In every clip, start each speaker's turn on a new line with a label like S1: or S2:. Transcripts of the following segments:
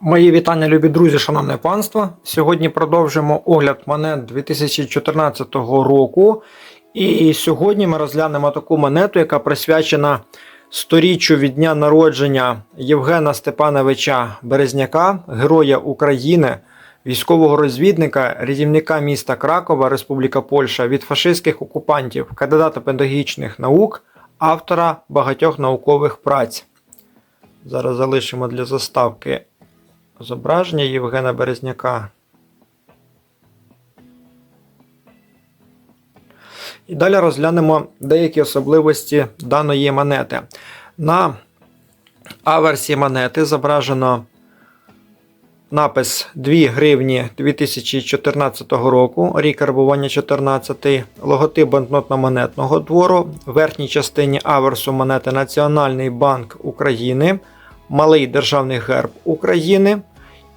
S1: Мої вітання, любі друзі, шановне панство. Сьогодні продовжимо огляд монет 2014 року. І сьогодні ми розглянемо таку монету, яка присвячена сторіччю від дня народження Євгена Степановича Березняка, Героя України, військового розвідника, рятівника міста Кракова, Республіка Польща від фашистських окупантів, кандидата педагогічних наук, автора багатьох наукових праць. Зараз залишимо для заставки зображення Євгена Березняка. І далі розглянемо деякі особливості даної монети. На аверсі монети зображено напис 2 гривні 2014 року, рік карбування 14, логотип банкнотно-монетного двору, в верхній частині аверсу монети Національний банк України, малий державний герб України.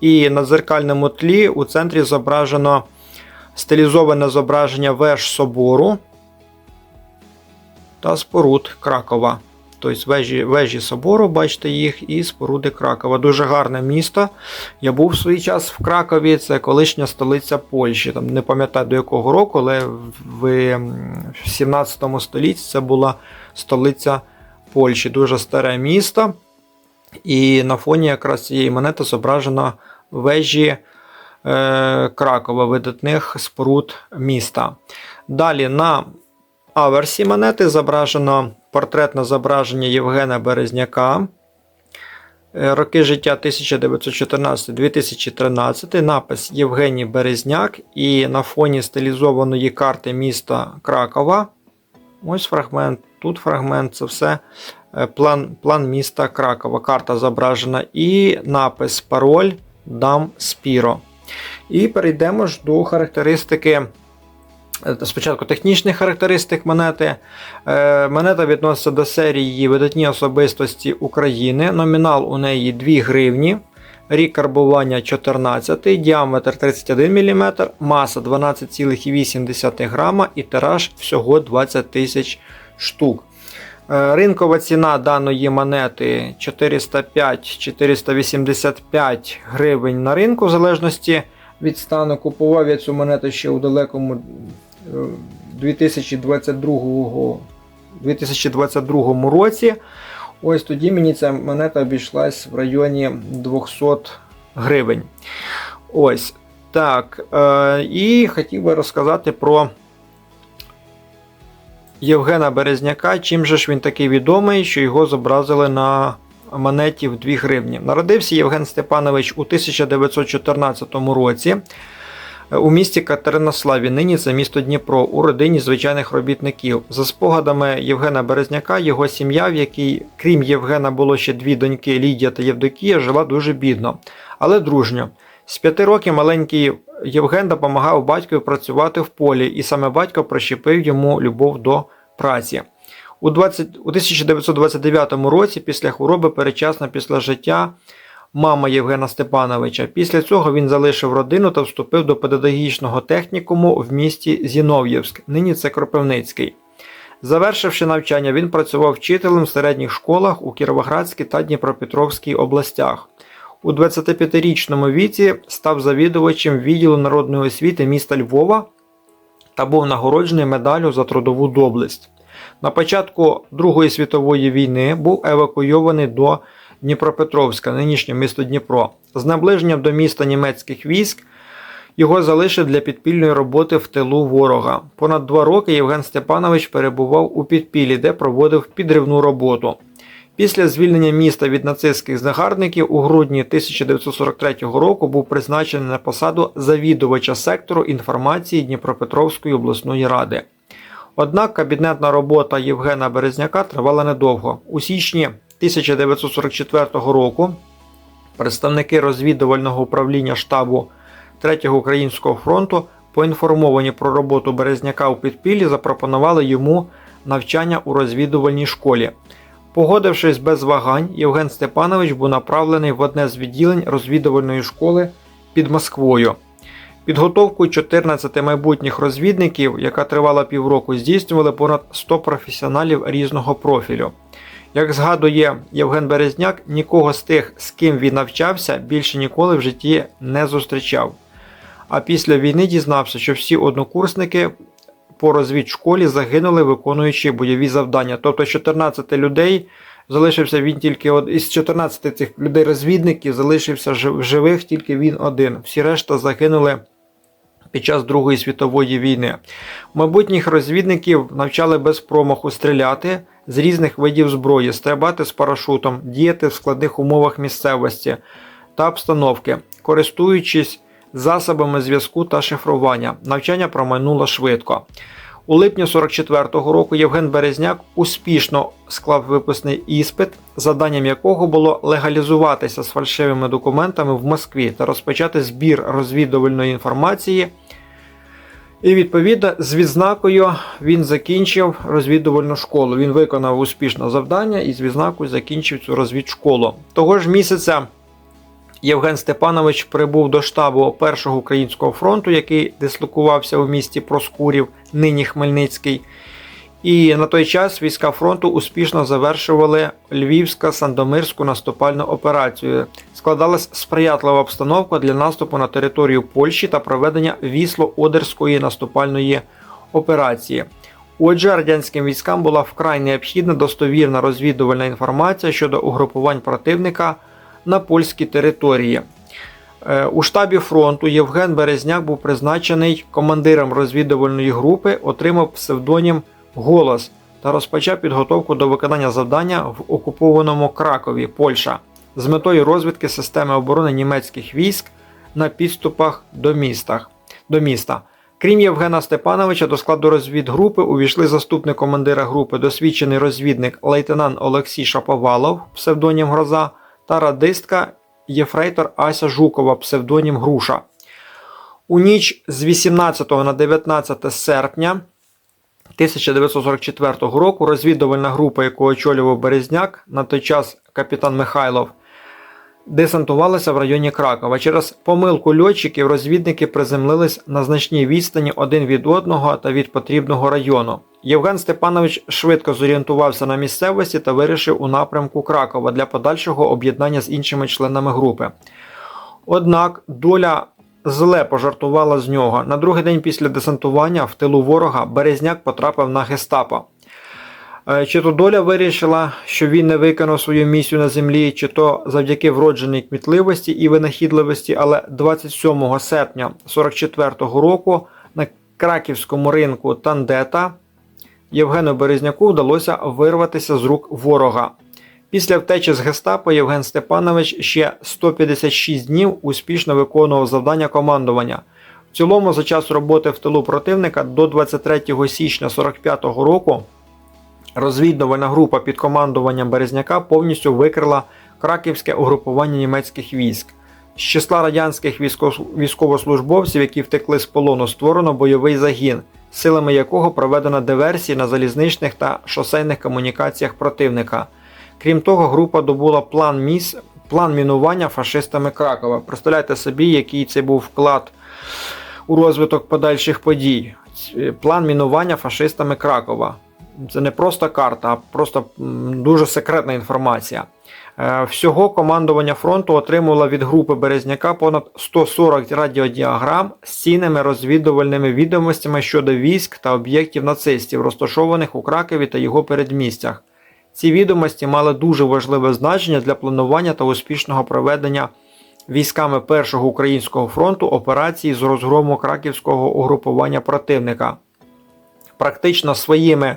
S1: І на дзеркальному тлі у центрі зображено стилізоване зображення веж собору та споруд Кракова. Тобто вежі, вежі собору, бачите їх, і споруди Кракова. Дуже гарне місто. Я був в свій час в Кракові, це колишня столиця Польщі. Там Не пам'ятаю до якого року, але в 17 столітті це була столиця Польщі. Дуже старе місто. І на фоні якраз цієї монети зображено вежі е, Кракова, видатних споруд міста. Далі на аверсі монети зображено портретне зображення Євгена Березняка. Е, Роки життя 1914-2013, напис Євгеній Березняк, і на фоні стилізованої карти міста Кракова. Ось фрагмент, тут фрагмент, це все план план міста Кракова. Карта зображена і напис пароль дам Спіро. І перейдемо ж до характеристики. е, Спочатку технічних характеристик монети. Е, Монета відноситься до серії видатні особистості України. Номінал у неї 2 гривні. Рік карбування 14, діаметр 31 мм, маса 12,8 грама і тираж всього 20 тисяч штук. Е, Ринкова ціна даної монети 405-485 гривень на ринку, в залежності від стану. Купував я цю монету ще у далекому е, 2022, 2022 році. Ось тоді мені ця монета обійшлась в районі 200 гривень. Ось так. Е, і хотів би розказати про Євгена Березняка. Чим же ж він такий відомий, що його зобразили на монеті в 2 гривні. Народився Євген Степанович у 1914 році у місті Катеринославі. Нині це місто Дніпро у родині звичайних робітників. За спогадами Євгена Березняка, його сім'я, в якій, крім Євгена, було ще дві доньки Лідія та Євдокія, жила дуже бідно, але дружньо. З п'яти років маленький Євген допомагав батькові працювати в полі, і саме батько прищепив йому любов до праці. У, 20, у 1929 році, після хвороби, передчасно після життя мама Євгена Степановича. Після цього він залишив родину та вступив до педагогічного технікуму в місті Зінов'євськ. Нині це Кропивницький. Завершивши навчання, він працював вчителем в середніх школах у Кіровоградській та Дніпропетровській областях. У 25-річному віці став завідувачем відділу народної освіти міста Львова та був нагороджений медаллю за трудову доблесть. На початку Другої світової війни був евакуйований до Дніпропетровська, нинішнє місто Дніпро. З наближенням до міста німецьких військ його залишив для підпільної роботи в тилу ворога. Понад два роки Євген Степанович перебував у підпіллі, де проводив підривну роботу. Після звільнення міста від нацистських загарбників у грудні 1943 року був призначений на посаду завідувача сектору інформації Дніпропетровської обласної ради. Однак кабінетна робота Євгена Березняка тривала недовго. У січні 1944 року представники розвідувального управління штабу 3-го Українського фронту, поінформовані про роботу Березняка у підпіллі, запропонували йому навчання у розвідувальній школі. Погодившись без вагань, Євген Степанович був направлений в одне з відділень розвідувальної школи під Москвою. Підготовку 14 майбутніх розвідників, яка тривала півроку, здійснювали понад 100 професіоналів різного профілю. Як згадує Євген Березняк, нікого з тих, з ким він навчався, більше ніколи в житті не зустрічав. А після війни дізнався, що всі однокурсники по розвідшколі загинули, виконуючи бойові завдання. Тобто 14 людей залишився він тільки од... із 14 цих людей-розвідників залишився в живих тільки він один. Всі решта загинули під час Другої світової війни. Майбутніх розвідників навчали без промаху стріляти з різних видів зброї, стрибати з парашутом, діяти в складних умовах місцевості та обстановки, користуючись засобами зв'язку та шифрування. Навчання промайнуло швидко. У липні 44-го року Євген Березняк успішно склав випускний іспит, заданням якого було легалізуватися з фальшивими документами в Москві та розпочати збір розвідувальної інформації. І відповідно з відзнакою він закінчив розвідувальну школу. Він виконав успішно завдання і з відзнакою закінчив цю розвідшколу. Того ж місяця Євген Степанович прибув до штабу Першого українського фронту, який дислокувався у місті Проскурів, нині Хмельницький. І на той час війська фронту успішно завершували Львівська Сандомирську наступальну операцію. Складалась сприятлива обстановка для наступу на територію Польщі та проведення Вісло-Одерської наступальної операції. Отже, радянським військам була вкрай необхідна достовірна розвідувальна інформація щодо угрупувань противника на польській території. Е, У штабі фронту Євген Березняк був призначений командиром розвідувальної групи, отримав псевдонім Голос та розпочав підготовку до виконання завдання в окупованому Кракові, Польща, з метою розвідки системи оборони німецьких військ на підступах до, містах, до міста. Крім Євгена Степановича, до складу розвідгрупи увійшли заступник командира групи, досвідчений розвідник лейтенант Олексій Шаповалов, псевдонім Гроза, та радистка єфрейтор Ася Жукова, псевдонім Груша. У ніч з 18 на 19 серпня 1944 року розвідувальна група, яку очолював Березняк, на той час капітан Михайлов, десантувалася в районі Кракова. Через помилку льотчиків розвідники приземлились на значній відстані один від одного та від потрібного району. Євген Степанович швидко зорієнтувався на місцевості та вирішив у напрямку Кракова для подальшого об'єднання з іншими членами групи. Однак доля зле пожартувала з нього. На другий день після десантування в тилу ворога Березняк потрапив на гестапо. Е, Чи то доля вирішила, що він не виконав свою місію на землі, чи то завдяки вродженій кмітливості і винахідливості, але 27 серпня 44-го року на краківському ринку Тандета Євгену Березняку вдалося вирватися з рук ворога. Після втечі з гестапо Євген Степанович ще 156 днів успішно виконував завдання командування. В цілому, за час роботи в тилу противника до 23 січня 45 року розвідувальна група під командуванням Березняка повністю викрила краківське угрупування німецьких військ. З числа радянських військовослужбовців, які втекли з полону, створено бойовий загін, силами якого проведено диверсії на залізничних та шосейних комунікаціях противника. Крім того, група добула план міс, план мінування фашистами Кракова. Представляєте собі, який це був вклад у розвиток подальших подій. План мінування фашистами Кракова. Це не просто карта, а просто дуже секретна інформація. Е, Всього командування фронту отримувало від групи Березняка понад 140 радіодіаграм з цінними розвідувальними відомостями щодо військ та об'єктів нацистів, розташованих у Кракові та його передмістях. Ці відомості мали дуже важливе значення для планування та успішного проведення військами Першого українського фронту операції з розгрому краківського угрупування противника. Практично своїми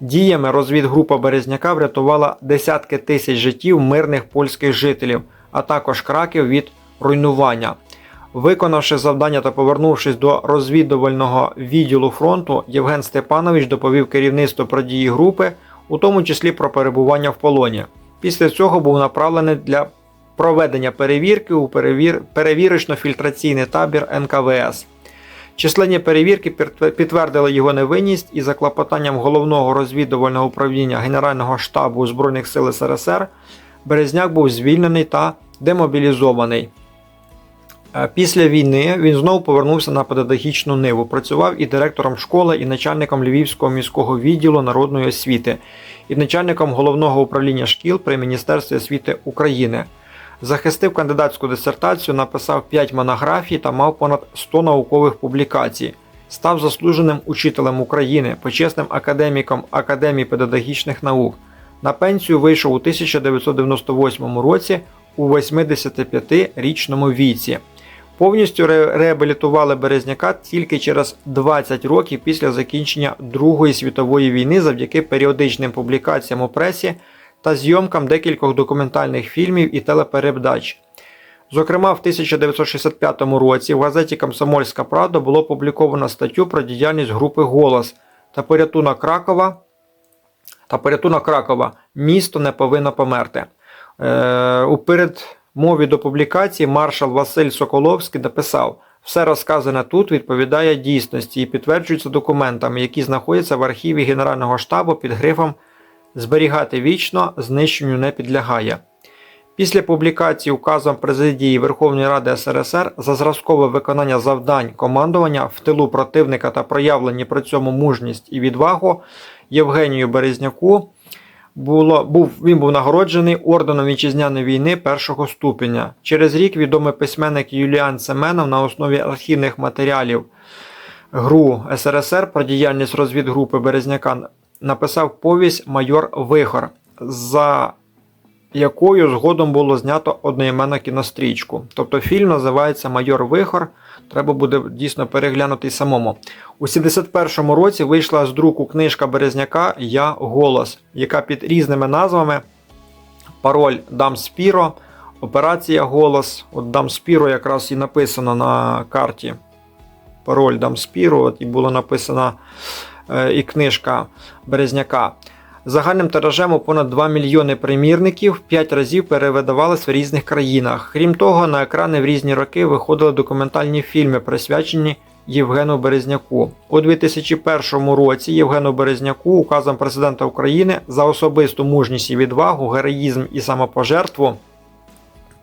S1: діями розвідгрупа Березняка врятувала десятки тисяч життів мирних польських жителів, а також краків від руйнування. Виконавши завдання та повернувшись до розвідувального відділу фронту, Євген Степанович доповів керівництву про дії групи, у тому числі про перебування в полоні. Після цього був направлений для проведення перевірки у перевір... перевірочно-фільтраційний табір НКВС. Численні перевірки підтвердили його невинність і за клопотанням головного розвідувального управління Генерального штабу Збройних сил СРСР Березняк був звільнений та демобілізований. Е, Після війни він знову повернувся на педагогічну ниву. Працював і директором школи, і начальником Львівського міського відділу народної освіти. і начальником головного управління шкіл при Міністерстві освіти України. Захистив кандидатську дисертацію, написав 5 монографій та мав понад 100 наукових публікацій. Став заслуженим учителем України, почесним академіком Академії педагогічних наук. На пенсію вийшов у 1998 році у 85-річному віці. Повністю ре- реабілітували Березняка тільки через 20 років після закінчення Другої світової війни завдяки періодичним публікаціям у пресі та зйомкам декількох документальних фільмів і телепередач. Зокрема, в 1965 році в газеті Комсомольська Правда було опубліковано статтю про діяльність групи Голос та порятунок Кракова та порятунок Кракова місто не повинно померти. Е, у передмові до публікації маршал Василь Соколовський написав: все розказане тут відповідає дійсності і підтверджується документами, які знаходяться в архіві Генерального штабу під грифом Зберігати вічно, знищенню не підлягає. Після публікації указом президії Верховної Ради СРСР за зразкове виконання завдань командування в тилу противника та проявлені при цьому мужність і відвагу Євгенію Березняку було, був, він був нагороджений орденом вітчизняної війни першого ступеня. Через рік відомий письменник Юліан Семенов на основі архівних матеріалів ГРУ СРСР про діяльність розвідгрупи Березняка написав повість Майор Вихор, за якою згодом було знято одноіменну кінострічку. Тобто фільм називається Майор Вихор. Треба буде дійсно переглянути самому. У 71-му році вийшла з друку книжка Березняка Я голос, яка під різними назвами Пароль Дам Спіро, Операція Голос. От Дам Спіро якраз і написано на карті. Пароль Дам Спіро, от і було написано і книжка Березняка. Загальним тиражем у понад 2 мільйони примірників 5 разів перевидавались в різних країнах. Крім того, на екрани в різні роки виходили документальні фільми, присвячені Євгену Березняку. У 2001 році Євгену Березняку указом президента України за особисту мужність і відвагу, героїзм і самопожертву,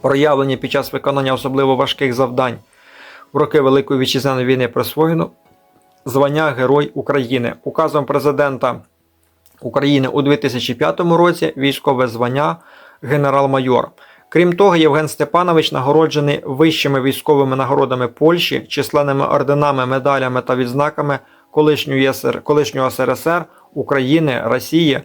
S1: проявлені під час виконання особливо важких завдань в роки Великої вітчизняної війни присвоєно звання Герой України. Указом президента України у 2005 році військове звання генерал-майор. Крім того, Євген Степанович нагороджений вищими військовими нагородами Польщі, численними орденами, медалями та відзнаками колишнього СРСР, України, Росії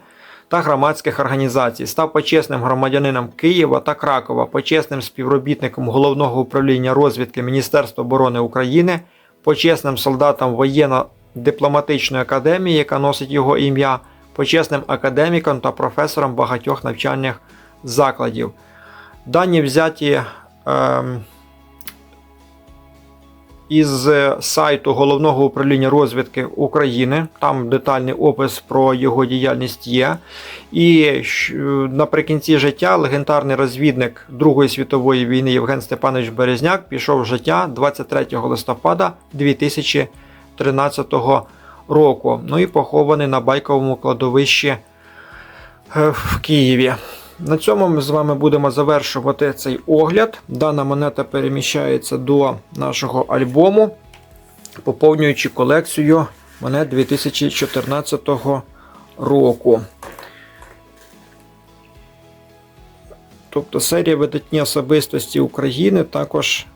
S1: та громадських організацій. Став почесним громадянином Києва та Кракова, почесним співробітником головного управління розвідки Міністерства оборони України, почесним солдатом воєнно-дипломатичної академії, яка носить його ім'я, почесним академіком та професором багатьох навчальних закладів. Дані взяті ем, із сайту Головного управління розвідки України. Там детальний опис про його діяльність є. І наприкінці життя легендарний розвідник Другої світової війни Євген Степанович Березняк пішов в життя 23 листопада 2013 року. Ну і похований на байковому кладовищі е, в Києві. На цьому ми з вами будемо завершувати цей огляд. Дана монета переміщається до нашого альбому, поповнюючи колекцію монет 2014 року. Тобто серія видатні особистості України також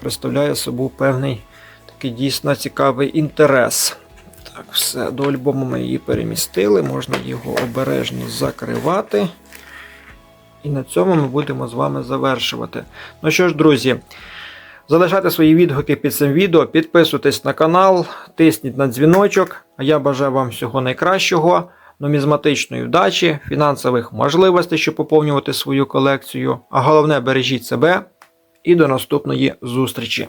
S1: представляє собою певний такий дійсно цікавий інтерес. Так, все, до альбому ми її перемістили, можна його обережно закривати. І на цьому ми будемо з вами завершувати. Ну що ж, друзі, залишайте свої відгуки під цим відео, підписуйтесь на канал, тисніть на дзвіночок. А я бажаю вам всього найкращого, нумізматичної вдачі, фінансових можливостей, щоб поповнювати свою колекцію. А головне, бережіть себе і до наступної зустрічі!